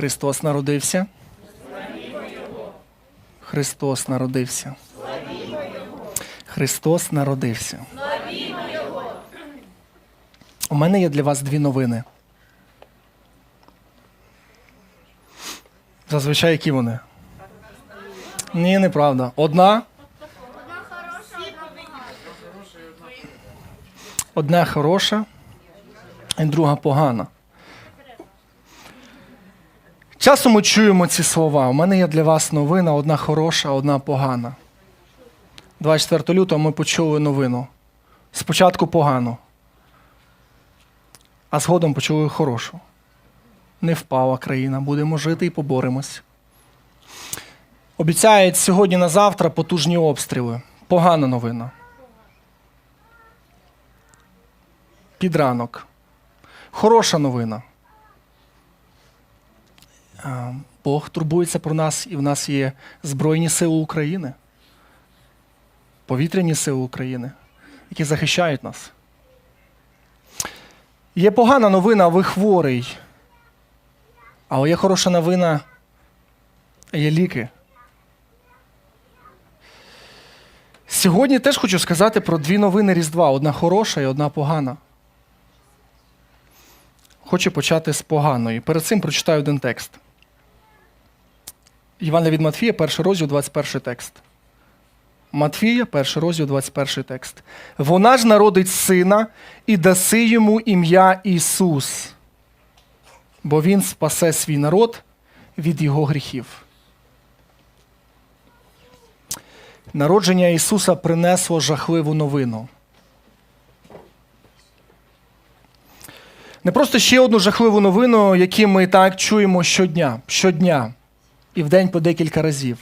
Христос народився. Христос народився. Христос народився. У мене є для вас дві новини. Зазвичай які вони? Ні, неправда. Одна. Одна хороша, і друга погана. Часом ми чуємо ці слова. У мене є для вас новина, одна хороша, одна погана. 24 лютого ми почули новину. Спочатку погану, а згодом почули хорошу. Не впала країна, будемо жити і поборемось. Обіцяють сьогодні на завтра потужні обстріли. Погана новина. Під ранок. Хороша новина. А, Бог турбується про нас, і в нас є Збройні Сили України, повітряні сили України, які захищають нас. Є погана новина, ви хворий. Але є хороша новина, є ліки. Сьогодні теж хочу сказати про дві новини Різдва: одна хороша і одна погана. Хочу почати з поганої. Перед цим прочитаю один текст. Івана від Матфія, перший розділ, 21 текст. Матфія, перший розділ, 21 текст. Вона ж народить сина і даси йому ім'я Ісус, бо Він спасе свій народ від його гріхів. Народження Ісуса принесло жахливу новину. Не просто ще одну жахливу новину, яку ми так чуємо щодня, щодня і в день по декілька разів.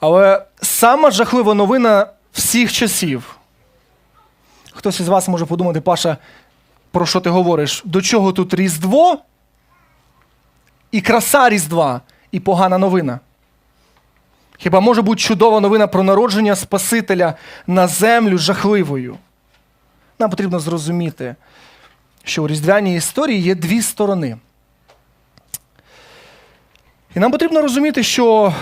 Але сама жахлива новина всіх часів. Хтось із вас може подумати, Паша, про що ти говориш? До чого тут Різдво? І краса Різдва, і погана новина. Хіба може бути чудова новина про народження Спасителя на землю жахливою? Нам потрібно зрозуміти, що у різдвяній історії є дві сторони. І нам потрібно розуміти, що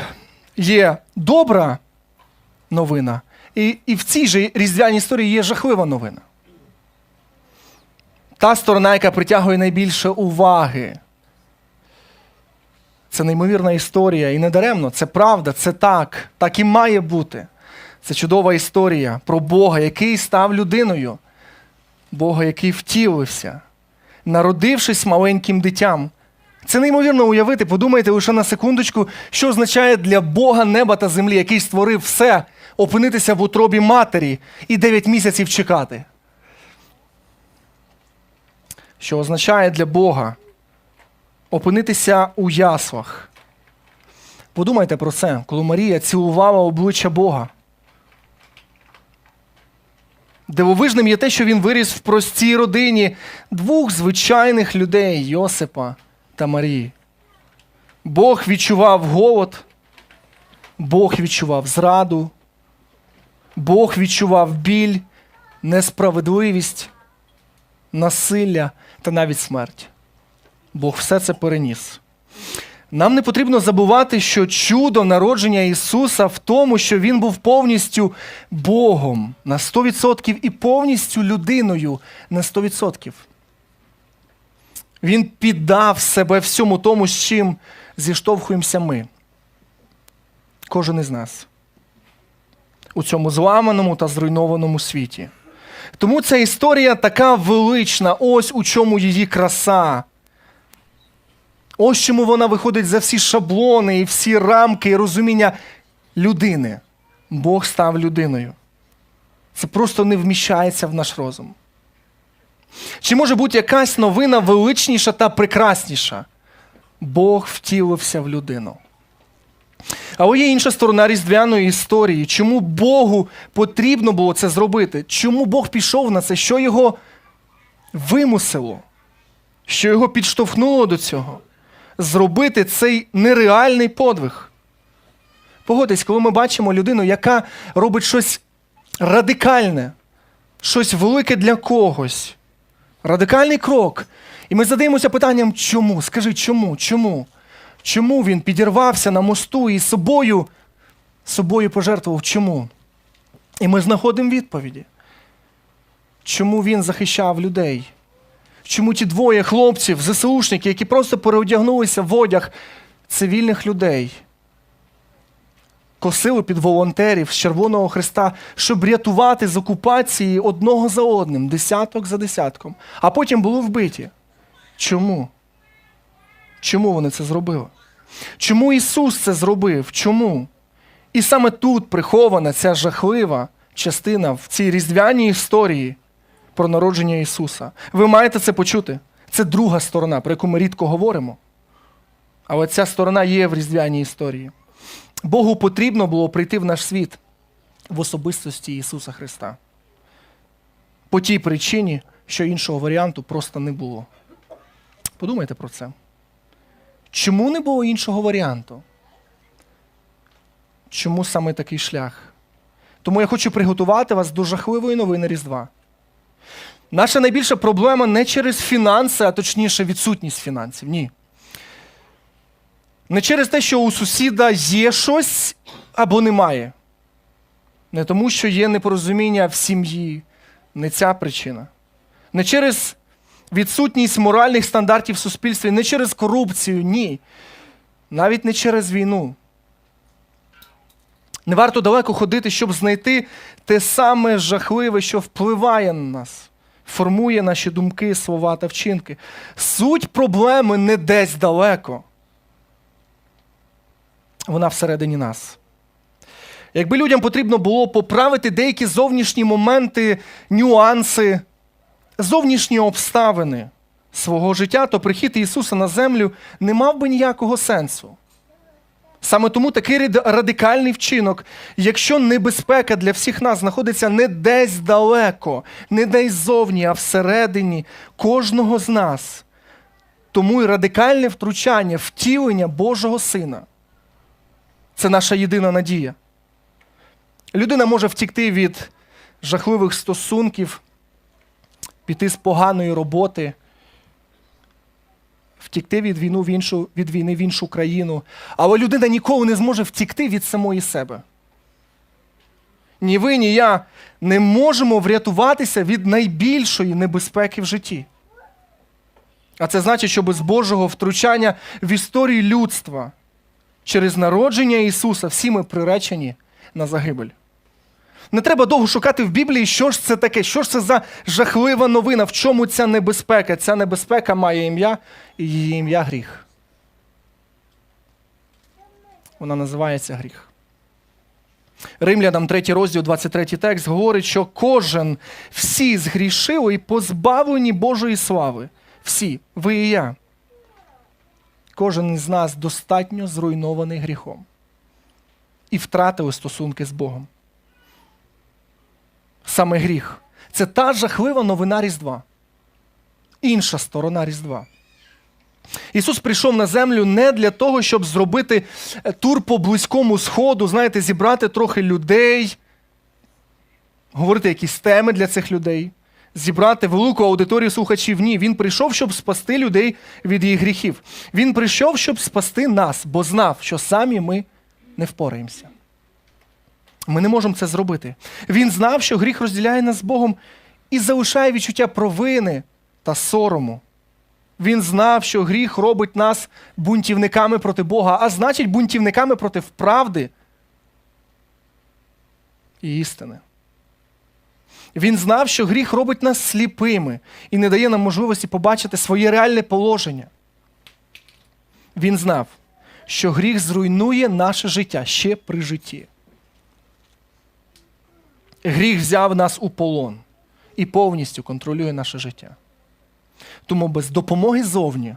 є добра новина, і, і в цій же різдвяній історії є жахлива новина. Та сторона, яка притягує найбільше уваги. Це неймовірна історія, і не даремно, це правда, це так, так і має бути. Це чудова історія про Бога, який став людиною, Бога, який втілився, народившись маленьким дитям. Це неймовірно уявити, подумайте лише на секундочку, що означає для Бога неба та землі, який створив все, опинитися в утробі матері і 9 місяців чекати. Що означає для Бога опинитися у яслах. Подумайте про це, коли Марія цілувала обличчя Бога. Дивовижним є те, що він виріс в простій родині двох звичайних людей Йосипа та Марії. Бог відчував голод, Бог відчував зраду, Бог відчував біль, несправедливість, насилля та навіть смерть. Бог все це переніс. Нам не потрібно забувати, що чудо народження Ісуса в тому, що Він був повністю Богом на 100% і повністю людиною на 100%. Він піддав себе всьому тому, з чим зіштовхуємося ми. Кожен із нас. У цьому зламаному та зруйнованому світі. Тому ця історія така велична, ось у чому її краса. Ось чому вона виходить за всі шаблони і всі рамки і розуміння людини. Бог став людиною. Це просто не вміщається в наш розум. Чи може бути якась новина величніша та прекрасніша? Бог втілився в людину. Але є інша сторона різдвяної історії. Чому Богу потрібно було це зробити? Чому Бог пішов на це? Що його вимусило? Що його підштовхнуло до цього? Зробити цей нереальний подвиг. Погодьтесь, коли ми бачимо людину, яка робить щось радикальне, щось велике для когось, радикальний крок. І ми задаємося питанням, чому? Скажи, чому? Чому? Чому він підірвався на мосту і собою, собою пожертвував? Чому? І ми знаходимо відповіді. Чому він захищав людей? Чому ті двоє хлопців, ЗСУшники, які просто переодягнулися в одяг цивільних людей, косили під волонтерів з Червоного Христа, щоб рятувати з окупації одного за одним, десяток за десятком, а потім були вбиті? Чому? Чому вони це зробили? Чому Ісус це зробив? Чому? І саме тут прихована ця жахлива частина в цій різдвяній історії про народження Ісуса. Ви маєте це почути. Це друга сторона, про яку ми рідко говоримо. Але ця сторона є в різдвяній історії. Богу потрібно було прийти в наш світ в особистості Ісуса Христа. По тій причині, що іншого варіанту просто не було. Подумайте про це. Чому не було іншого варіанту? Чому саме такий шлях? Тому я хочу приготувати вас до жахливої новини Різдва. Наша найбільша проблема не через фінанси, а точніше відсутність фінансів. Ні. Не через те, що у сусіда є щось або немає. Не тому, що є непорозуміння в сім'ї. Не ця причина. Не через відсутність моральних стандартів в суспільстві, не через корупцію, ні. Навіть не через війну. Не варто далеко ходити, щоб знайти те саме жахливе, що впливає на нас, формує наші думки, слова та вчинки. Суть проблеми не десь далеко. Вона всередині нас. Якби людям потрібно було поправити деякі зовнішні моменти, нюанси, зовнішні обставини свого життя, то прихід Ісуса на землю не мав би ніякого сенсу. Саме тому такий радикальний вчинок, якщо небезпека для всіх нас знаходиться не десь далеко, не десь зовні, а всередині кожного з нас. Тому і радикальне втручання, втілення Божого Сина. Це наша єдина надія. Людина може втікти від жахливих стосунків, піти з поганої роботи, втікти від, війну в іншу, від війни в іншу країну. Але людина ніколи не зможе втікти від самої себе. Ні ви, ні я не можемо врятуватися від найбільшої небезпеки в житті. А це значить, що без Божого втручання в історію людства через народження Ісуса всі ми приречені на загибель. Не треба довго шукати в Біблії, що ж це таке, що ж це за жахлива новина, в чому ця небезпека. Ця небезпека має ім'я, і її ім'я гріх. Вона називається гріх. Римлянам 3 розділ, 23 текст говорить, що кожен, всі згрішили і позбавлені Божої слави. Всі, ви і я. Кожен із нас достатньо зруйнований гріхом і втратили стосунки з Богом. Саме гріх. Це та жахлива новина Різдва. Інша сторона Різдва. Ісус прийшов на землю не для того, щоб зробити е, тур по близькому сходу, знаєте, зібрати трохи людей, говорити якісь теми для цих людей, зібрати велику аудиторію слухачів. Ні, він прийшов, щоб спасти людей від їх гріхів. Він прийшов, щоб спасти нас, бо знав, що самі ми не впораємося. Ми не можемо це зробити. Він знав, що гріх розділяє нас з Богом і залишає відчуття провини та сорому. Він знав, що гріх робить нас бунтівниками проти Бога, а значить бунтівниками проти правди і істини. Він знав, що гріх робить нас сліпими і не дає нам можливості побачити своє реальне положення. Він знав, що гріх зруйнує наше життя ще при житті. Гріх взяв нас у полон і повністю контролює наше життя. Тому без допомоги зовні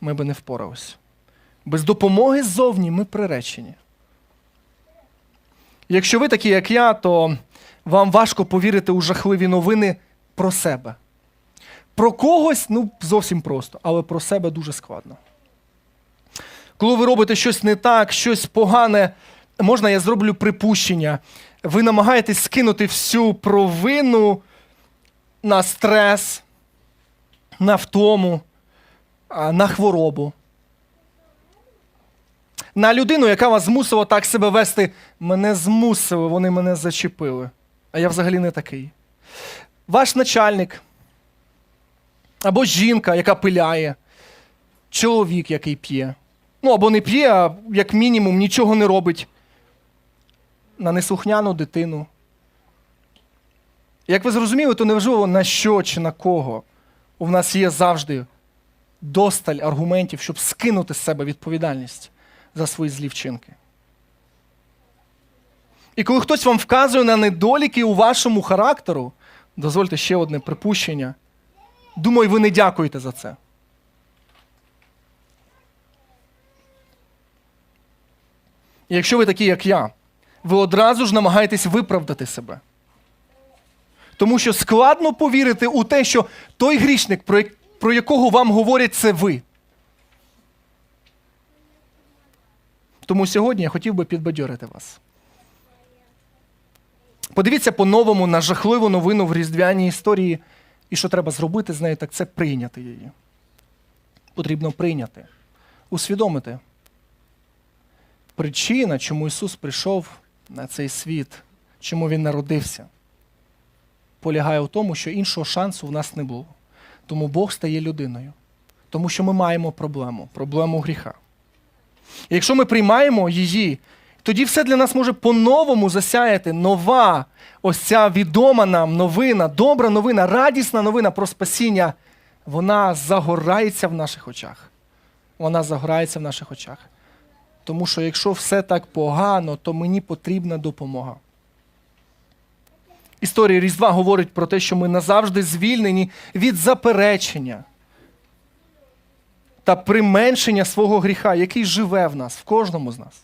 ми би не впоралися. Без допомоги ззовні ми приречені. Якщо ви такі, як я, то вам важко повірити у жахливі новини про себе. Про когось ну, зовсім просто, але про себе дуже складно. Коли ви робите щось не так, щось погане, можна я зроблю припущення. Ви намагаєтесь скинути всю провину на стрес, на втому, на хворобу. на людину, яка вас змусила так себе вести. Мене змусили, вони мене зачепили. А я взагалі не такий. Ваш начальник або жінка, яка пиляє, чоловік, який п'є. Ну, або не п'є, а як мінімум нічого не робить. На неслухняну дитину. Як ви зрозуміли, то неважливо на що чи на кого. У нас є завжди досталь аргументів, щоб скинути з себе відповідальність за свої злі вчинки. І коли хтось вам вказує на недоліки у вашому характеру, дозвольте ще одне припущення. Думаю, ви не дякуєте за це. І якщо ви такі, як я, ви одразу ж намагаєтесь виправдати себе. Тому що складно повірити у те, що той грішник, про, якого вам говорять, це ви. Тому сьогодні я хотів би підбадьорити вас. Подивіться по-новому на жахливу новину в різдвяній історії, і що треба зробити з нею, так це прийняти її. Потрібно прийняти, усвідомити. Причина, чому Ісус прийшов на цей світ, чому Він народився, полягає в тому, що іншого шансу в нас не було. Тому Бог стає людиною. Тому що ми маємо проблему, проблему гріха. І якщо ми приймаємо її, тоді все для нас може по-новому засяяти нова, ось ця відома нам новина, добра новина, радісна новина про спасіння. Вона загорається в наших очах. Вона загорається в наших очах. Тому що якщо все так погано, то мені потрібна допомога. Історія Різдва говорить про те, що ми назавжди звільнені від заперечення та применшення свого гріха, який живе в нас, в кожному з нас.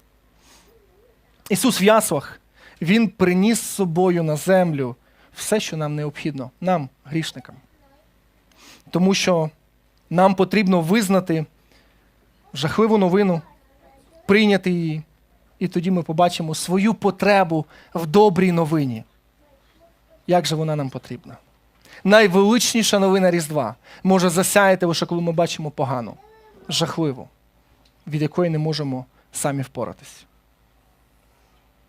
Ісус в яслах, Він приніс з собою на землю все, що нам необхідно, нам, грішникам. Тому що нам потрібно визнати жахливу новину, прийняти її, і тоді ми побачимо свою потребу в добрій новині. Як же вона нам потрібна? Найвеличніша новина Різдва може засяяти лише коли ми бачимо погану, жахливу, від якої не можемо самі впоратись.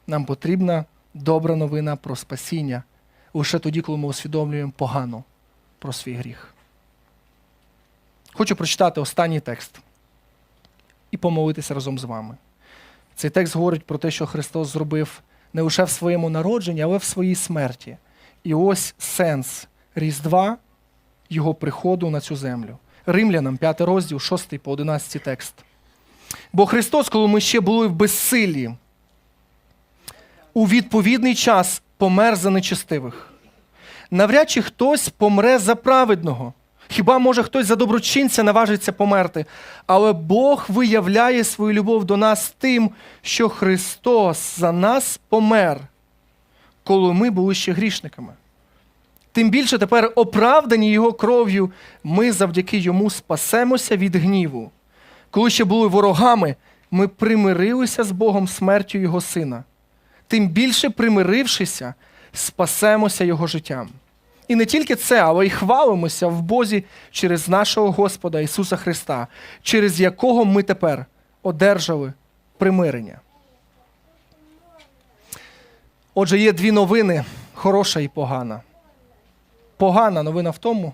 Нам потрібна добра новина про спасіння лише тоді, коли ми усвідомлюємо погану про свій гріх. Хочу прочитати останній текст і помолитися разом з вами. Цей текст говорить про те, що Христос зробив не лише в своєму народженні, але в своїй смерті. І ось сенс Різдва Його приходу на цю землю. Римлянам, 5 розділ, 6 по 11 текст. Бо Христос, коли ми ще були в безсиллі, у відповідний час помер за нечестивих. Навряд чи хтось помре за праведного. Хіба може хтось за доброчинця наважиться померти? Але Бог виявляє свою любов до нас тим, що Христос за нас помер, коли ми були ще грішниками. Тим більше тепер оправдані Його кров'ю, ми завдяки йому спасемося від гніву. Коли ще були ворогами, ми примирилися з Богом смертю Його Сина. Тим більше примирившися, спасемося Його життям. І не тільки це, але й хвалимося в Бозі через нашого Господа Ісуса Христа, через якого ми тепер одержали примирення. Отже, є дві новини хороша і погана. Погана новина в тому,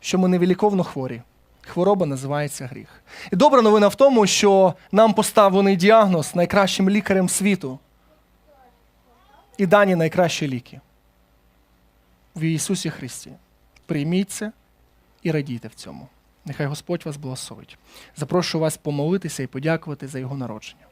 що ми невіліковно хворі. Хвороба називається гріх. І добра новина в тому, що нам поставлений діагноз найкращим лікарем світу. І дані найкращі ліки. В Ісусі Христі. Прийміть це і радійте в цьому. Нехай Господь вас благословить. Запрошую вас помолитися і подякувати за Його народження.